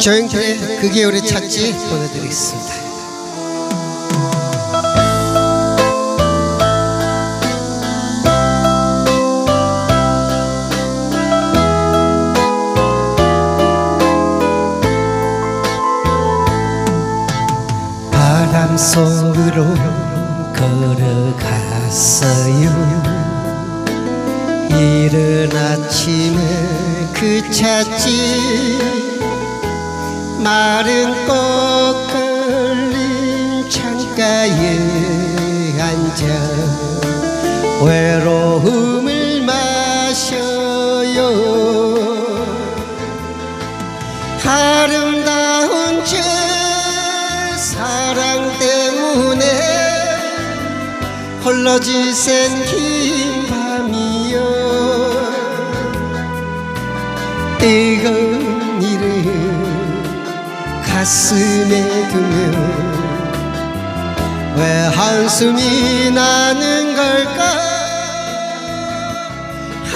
조영철의 그게 우리 찾지 보내드리겠습니다. 바람 속으로 걸어갔어요 이른 아침에 그 찻집 마른 꽃 걸린 창가에 앉아 외로움을 마셔요. 아름다운 제 사랑 때문에 홀로 지샌 긴 가슴에 두며 왜 한숨이 나는 걸까?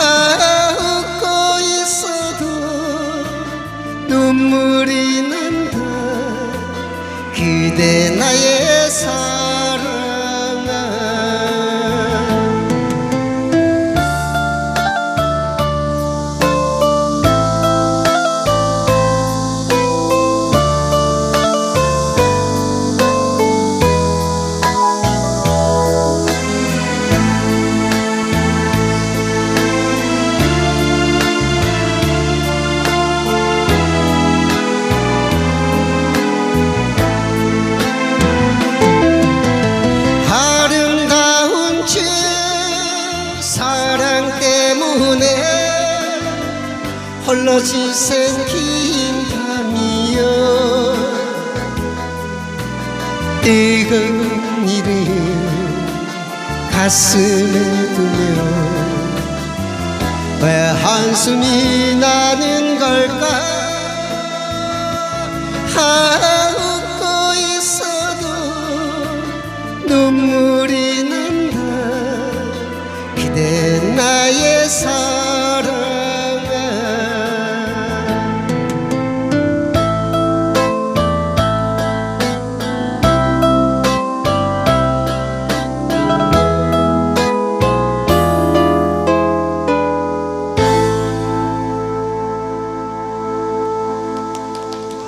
아 웃고 있어도 눈물이 난다. 그대 나의 사 얼러지 생긴 밤이여. 뜨거운 이를 가슴에 두며 왜 한숨이 나는 걸까? 아, 웃고 있어도 눈물이 난다. 그대 나의 삶.